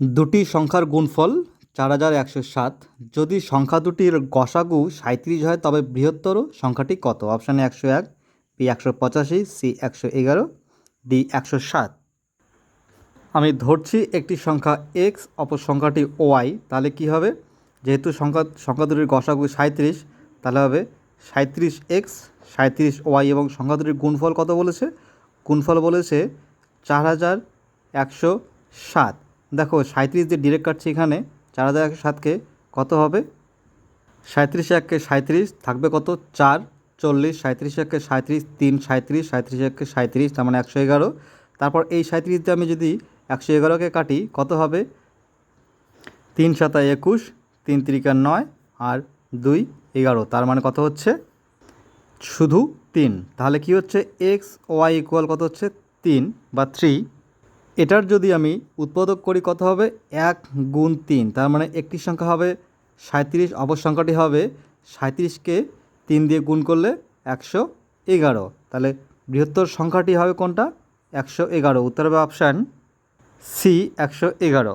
দুটি সংখ্যার গুণফল চার হাজার একশো সাত। যদি সংখ্যা দুটির গসাগু সাঁইত্রিশ হয়, তবে বৃহত্তর সংখ্যাটি কত? অপশানে একশো এক, বি একশো পঁচাশি, সি একশো এগারো, ডি একশো সাত। আমি ধরছি একটি সংখ্যা এক্স অপর সংখ্যাটি ওয়াই তাহলে কি হবে? যেহেতু সংখ্যা সংখ্যা দুটির গসাগু সাঁইত্রিশ, তাহলে হবে সাঁইত্রিশ এক্স সাঁইত্রিশ ওয়াই এবং সংখ্যা দুটির গুণফল কত বলেছে? গুণফল বলেছে চার হাজার একশো সাত। দেখো সাঁইত্রিশ দিয়ে ডিরেক্ট কাটছে এখানে, চার হাজার একশো সাতকে কত হবে? সাঁইত্রিশ এককে সাঁইত্রিশ থাকবে কত? চার, চল্লিশ, সাঁইত্রিশ এককে সাঁইত্রিশ, তিন, সাঁইত্রিশ সাঁইত্রিশ এককে সাঁইত্রিশ, তার মানে একশো এগারো। তারপর এই সাঁইত্রিশ দিয়ে আমি যদি একশো এগারোকে কাটি, কত হবে? তিন সাতা একুশ, তিন তিরিকা নয় আর দুই এগারো, তার মানে কত হচ্ছে? শুধু তিন। তাহলে কি হচ্ছে? এক্স ওয়াই ইকুয়াল কত হচ্ছে? তিন বা থ্রি। এটার যদি আমি উৎপাদক করি কত হবে? এক গুণ তিন। তার মানে একটি সংখ্যা হবে সাঁত্রিশ অপর সংখ্যাটি হবে সাঁত্রিশকে তিন দিয়ে গুণ করলে একশো এগারো। তাহলে বৃহত্তর সংখ্যাটি হবে কোনটা? একশো এগারো। উত্তর হবে অপশান সি একশো এগারো।